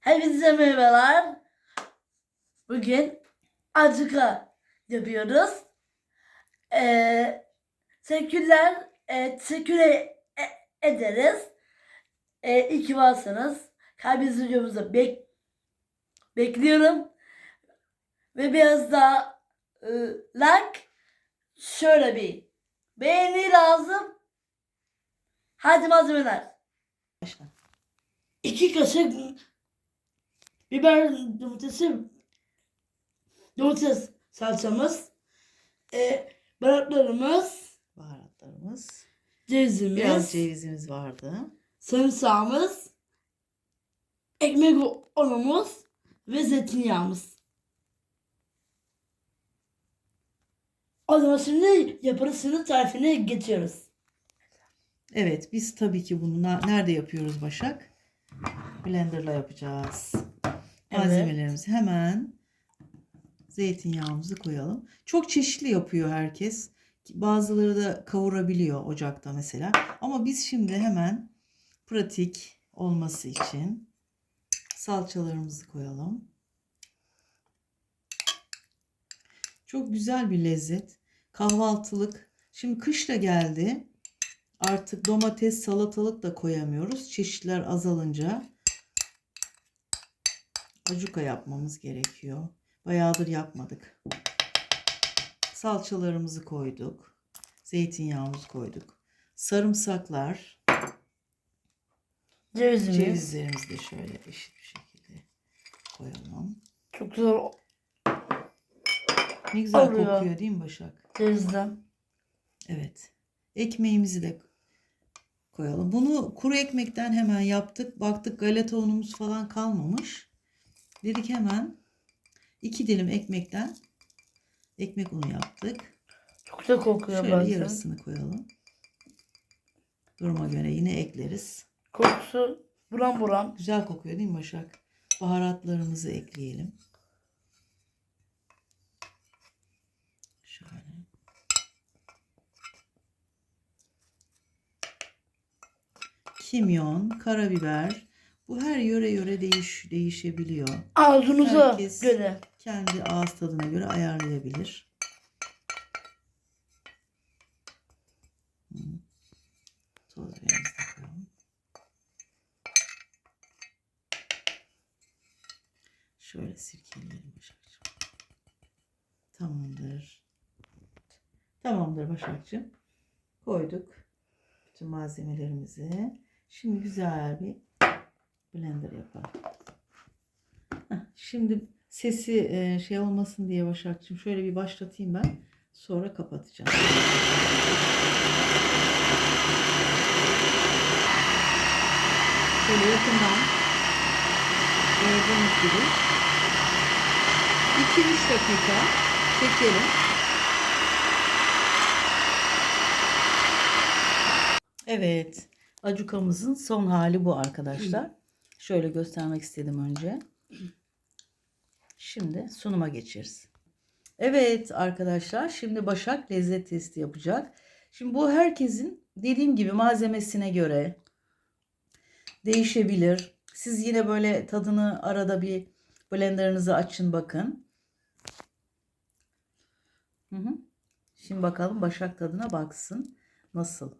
Hepinize merhabalar. Bugün acıka yapıyoruz. Ee, teşekkürler. E, teşekkür e- ederiz. E, iyi ki varsınız. Kalbiniz videomuzu bek bekliyorum. Ve biraz daha e, like şöyle bir beğeni lazım. Hadi malzemeler. Başla. İki kaşık biber domatesi domates salçamız e, baharatlarımız Baharatlarımız. cevizimiz Biraz cevizimiz vardı. sarımsağımız ekmek unumuz ve zeytinyağımız. O zaman şimdi yaparısının tarifine geçiyoruz. Evet biz tabii ki bunu nerede yapıyoruz Başak? Blenderla yapacağız. Evet. Malzemelerimizi hemen zeytinyağımızı koyalım. Çok çeşitli yapıyor herkes. Bazıları da kavurabiliyor ocakta mesela. Ama biz şimdi hemen pratik olması için salçalarımızı koyalım. Çok güzel bir lezzet. Kahvaltılık. Şimdi kış da geldi. Artık domates, salatalık da koyamıyoruz. Çeşitler azalınca acuka yapmamız gerekiyor. Bayağıdır yapmadık. Salçalarımızı koyduk. Zeytinyağımızı koyduk. Sarımsaklar, Cevizimiz. cevizlerimizi de şöyle eşit bir şekilde koyalım. Çok güzel Ne güzel Oluyor. kokuyor değil mi Başak? cevizden. Evet. Ekmeğimizi de koyalım. Bunu kuru ekmekten hemen yaptık. Baktık galeta unumuz falan kalmamış. Dedik hemen iki dilim ekmekten ekmek unu yaptık. Çok güzel kokuyor Şöyle bazen. yarısını koyalım. Duruma göre yine ekleriz. Kokusu buram buram. Güzel kokuyor değil mi Başak? Baharatlarımızı ekleyelim. Şöyle. Kimyon, karabiber. Bu her yöre yöre değiş, değişebiliyor. Ağzınıza Herkes- göre. Kendi ağız tadına göre ayarlayabilir. Toz koyalım. Şöyle sirkeleyelim Başakcığım. Tamamdır. Tamamdır Başakcığım. Koyduk bütün malzemelerimizi. Şimdi güzel bir blender. Heh, Şimdi sesi e, şey olmasın diye Başakçığım şöyle bir başlatayım ben. Sonra kapatacağım. Şöyle yakından gördüğünüz gibi 2-3 dakika çekelim. Evet. Acukamızın son hali bu arkadaşlar. Şöyle göstermek istedim önce. Şimdi sunuma geçeriz. Evet arkadaşlar şimdi Başak lezzet testi yapacak. Şimdi bu herkesin dediğim gibi malzemesine göre değişebilir. Siz yine böyle tadını arada bir blenderınızı açın bakın. Hı hı. Şimdi bakalım Başak tadına baksın. Nasıl?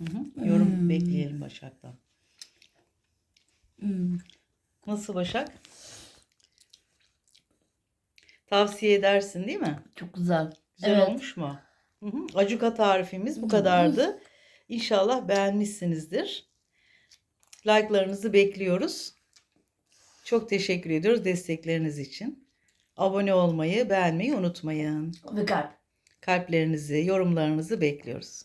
Hı hı. Yorum Hmm. bekleyelim Başak'tan. Hmm. Nasıl Başak? Tavsiye edersin değil mi? Çok güzel. Güzel Evet. olmuş mu? Hı hı. Acuka tarifimiz bu kadardı. İnşallah beğenmişsinizdir. Like'larınızı bekliyoruz. Çok teşekkür ediyoruz destekleriniz için. Abone olmayı, beğenmeyi unutmayın. Ve kalp. Kalplerinizi, yorumlarınızı bekliyoruz.